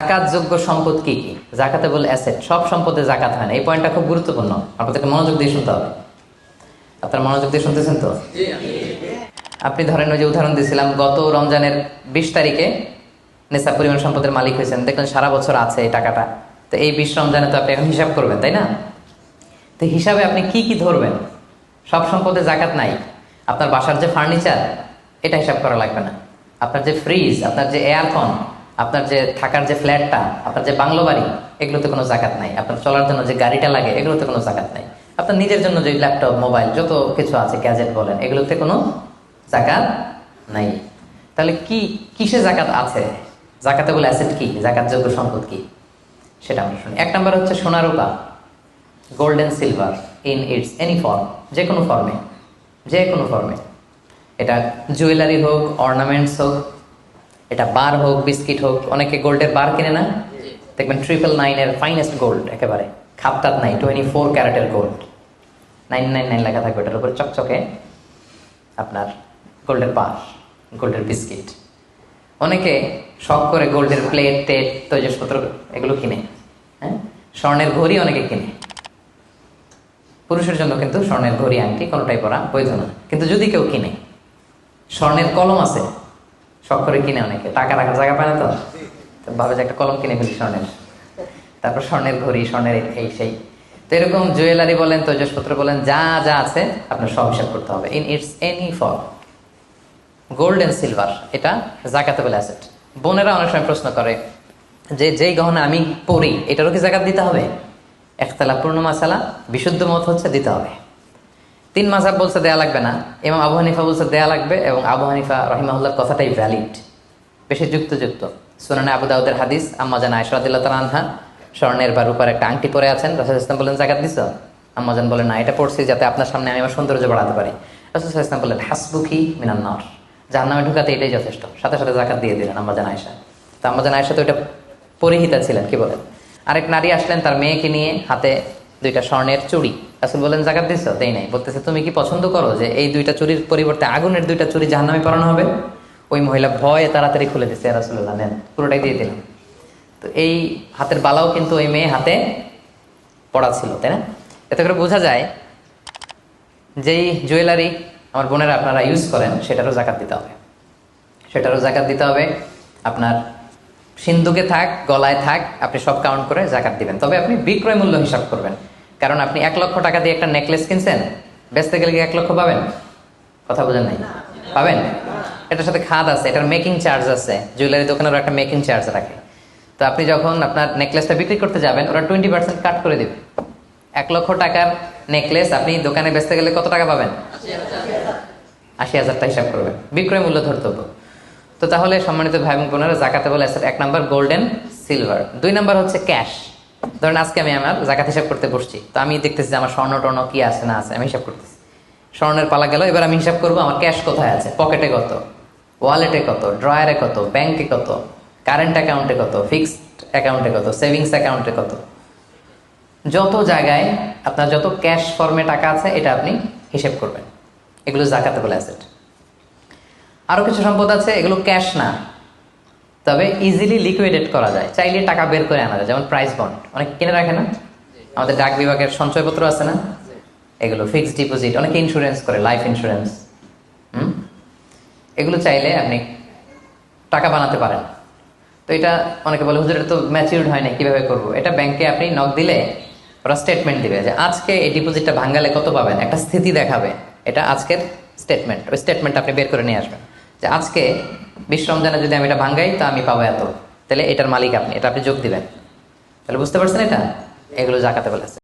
জাকাতযোগ্য সম্পদ কি কি? জাকাতে বলে অ্যাসেট সব সম্পদে জাকাত হয় না। এই পয়েন্টটা খুব গুরুত্বপূর্ণ। আপনাদেরকে মনোযোগ দিয়ে শুনতে হবে। আপনার মনোযোগ দিয়ে শুনতেছেন তো? আপনি ধরেন ওই যে উদাহরণ দিয়েছিলাম, গত রমজানের বিশ তারিখে নেশা পরিমাণ সম্পদের মালিক হয়েছেন। দেখলেন সারা বছর আছে এই টাকাটা। তো এই বিশ রমজানে তো আপনি এখন হিসাব করবেন, তাই না? তো হিসাবে আপনি কি কি ধরবেন? সব সম্পদে জাকাত নাই। আপনার বাসার যে ফার্নিচার এটা হিসাব করা লাগবে না। আপনার যে ফ্রিজ আপনার যে এয়ারকন আপনার যে থাকার যে ফ্ল্যাটটা, আপনার যে বাংলো বাড়ি, এগুলোতে কোনো জাকাত নাই। আপনার চলার জন্য যে গাড়িটা লাগে, এগুলোতে কোনো জাকাত নাই। আপনার নিজের জন্য যে ল্যাপটপ, মোবাইল, যত কিছু আছে, গ্যাজেট বলেন, এগুলোতে কোনো জাকাত নাই। তাহলে কি, কিসে জাকাত আছে? জাকাতে বলে অ্যাসেট কি? জাকাত যোগ্য সম্পদ কি? সেটা আমরা শুনি। এক নম্বর হচ্ছে সোনা রূপা gold and silver in its any form যে কোনো ফর্মে যে কোনো ফর্মে এটা জুয়েলারি হোক অর্নামেন্টস হোক এটা বার হোক, বিস্কিট হোক, অনেকে গোল্ডের বার কিনে না? দেখবেন ট্রিপল নাইনের ফাইনেস্ট গোল্ড একেবারে। খাপটাত নাই টোয়েন্টি ফোর ক্যারেটের গোল্ড নাইন নাইন নাইন লেখা থাকবে এটার উপর চকচকে আপনার গোল্ডের বার, গোল্ডের বিস্কিট। অনেকে শখ করে গোল্ডের প্লেট টেট, তৈজসপত্র এগুলো কিনে হ্যাঁ? স্বর্ণের ঘড়ি অনেকে কিনে। পুরুষের জন্য কিন্তু স্বর্ণের ঘড়ি, আংটি কোনোটাই পরা বৈধ না। কিন্তু যদি কেউ কিনে, স্বর্ণের কলম আছে শখ করে কিনে অনেকে। টাকা রাখার জায়গা পায় না তো? ভাবে যে একটা কলম কিনে ফেলি স্বর্ণের। তারপর স্বর্ণের ঘড়ি, স্বর্ণের এই সেই। তো এরকম জুয়েলারি বলেন, তৈজসপত্র বলেন, যা যা আছে আপনার সব হিসাব করতে হবে। In its any form gold and silver এটা জাকাতেবল অ্যাসেট বোনেরা অনেক সময় প্রশ্ন করে যে, যেই গহনা আমি পরি, এটারও কি জাকাত দিতে হবে? একতলা পূর্ণ মাসালা বিশুদ্ধ মত হচ্ছে দিতে হবে। তিন মাসাব বলছে দেয়া লাগবে না। এবং আবু হানিফা বলছে দেয়া লাগবে এবং আবু হানিফা রহিমাহুল্লার কথাটাই ভ্যালিড বেশি যুক্তযুক্ত। সুনানে আবু দাউদের হাদিস, আম্মা জান আয়সরাদিল্লাহ তালা আনহা স্বর্ণের বা রূপার একটা আংটি পরে আছেন। রাসুল ইসলাম বলেন জাকাত দিছ? আম্মাজান বলেন না, এটা পড়ছি যাতে আপনার সামনে আমি আমার সৌন্দর্য বাড়াতে পারি। রাসুল ইসলাম বললেন, হাসবুকি মিনান্নর যার নামে ঢুকাতে এটাই যথেষ্ট। সাথে সাথে জাকাত দিয়ে দিলেন আম্মাজান আয়সা তো আম্মাজান আয়সা তো এটা পরিহিতা ছিলেন, কি বলেন? আরেক নারী আসলেন তার মেয়েকে নিয়ে, হাতে দুইটা স্বর্ণের চুরি রাসুল বলেন জাকাত দিছ? দেই নাই। বলতেছে, তুমি কি পছন্দ করো যে এই দুইটা চুরির পরিবর্তে আগুনের দুইটা চুরি জাহান নামে পড়ানো হবে? ওই মহিলা ভয়ে তাড়াতাড়ি খুলে দিচ্ছে রাসুল্লাহ নেন। পুরোটাই দিয়ে দিলাম। তো এই হাতের বালাও কিন্তু ওই মেয়ে হাতে পড়া ছিল, তাই না? এতে করে বোঝা যায়, যেই জুয়েলারি আমার বোনেরা আপনারা ইউজ করেন, সেটারও জাকাত দিতে হবে। সেটারও জাকাত দিতে হবে। আপনার সিন্ধুকে থাক, গলায় থাক, আপনি সব কাউন্ট করে জাকাত দিবেন। তবে আপনি বিক্রয় মূল্য হিসাব করবেন। কারণ আপনি এক লক্ষ টাকা দিয়ে একটা নেকলেস কিনছেন বেচতে গেলে কি এক লক্ষ পাবেন? কথা বোঝেন নাই? পাবেন? এটার সাথে খাদ আছে এটার মেকিং চার্জ আছে জুয়েলারি দোকানেরও একটা মেকিং চার্জ রাখে। তো আপনি যখন আপনার নেকলেসটা বিক্রি করতে যাবেন ওরা টোয়েন্টি পার্সেন্ট কাট করে দেবে। এক লক্ষ টাকার নেকলেস আপনি দোকানে বেচতে গেলে কত টাকা পাবেন? আশি হাজারটা হিসাব করবেন। বিক্রয় মূল্য ধর্তব্য। তো তাহলে সম্মানিত ভাই বোনেরা জাকাতে বলে এক নাম্বার গোল্ডেন সিলভার দুই নাম্বার হচ্ছে ক্যাশ ধরেন আজকে আমি আমার জাকাত হিসাব করতে বসছি, তো আমি দেখতেছি যে আমার স্বর্ণ টর্ণ কি আছে না আছে, আমি হিসাব করতেছি। স্বর্ণের পালা গেল, এবার আমি হিসাব করব আমার ক্যাশ কোথায় আছে পকেটে কত ওয়ালেটে কত ড্রয়ারে কত ব্যাংকে কত কারেন্ট অ্যাকাউন্টে কত ফিক্সড অ্যাকাউন্টে কত সেভিংস অ্যাকাউন্টে কত। যত জায়গায় আপনার যত ক্যাশ ফর্মে টাকা আছে, এটা আপনি হিসেব করবেন। এগুলো জাকাতে বলে অ্যাসেট আরও কিছু সম্পদ আছে, এগুলো ক্যাশ না। তবে ইজিলি লিকুইডেট করা যায়। চাইলে টাকা বের করে আনা যায়, যেমন প্রাইস বন্ড অনেক কিনে রাখে না? আমাদের ডাক বিভাগের সঞ্চয়পত্র আছে না? এগুলো ফিক্সড ডিপোজিট অনেকে ইন্স্যুরেন্স করে লাইফ ইন্স্যুরেন্স হুম? এগুলো চাইলে আপনি টাকা বানাতে পারেন। তো এটা অনেকে বলে, হুজুর, এটা তো ম্যাচিউরড হয় না কীভাবে করব? এটা ব্যাংকে আপনি নক দিলে ওরা স্টেটমেন্ট দিবে যে, আজকে এই ডিপোজিটটা ভাঙ্গালে কত পাবেন? একটা স্থিতি দেখাবে। এটা আজকের স্টেটমেন্ট ওই স্টেটমেন্ট আপনি বের করে নিয়ে আসবেন। যে, আজকে বিশ রমজানে যদি আমি এটা ভাঙ্গাই, তো আমি পাবো এত। তাহলে এটার মালিক আপনি, এটা আপনি যোগ দিবেন। তাহলে বুঝতে পারছেন এটা? এগুলো জাকাতে বলেছে।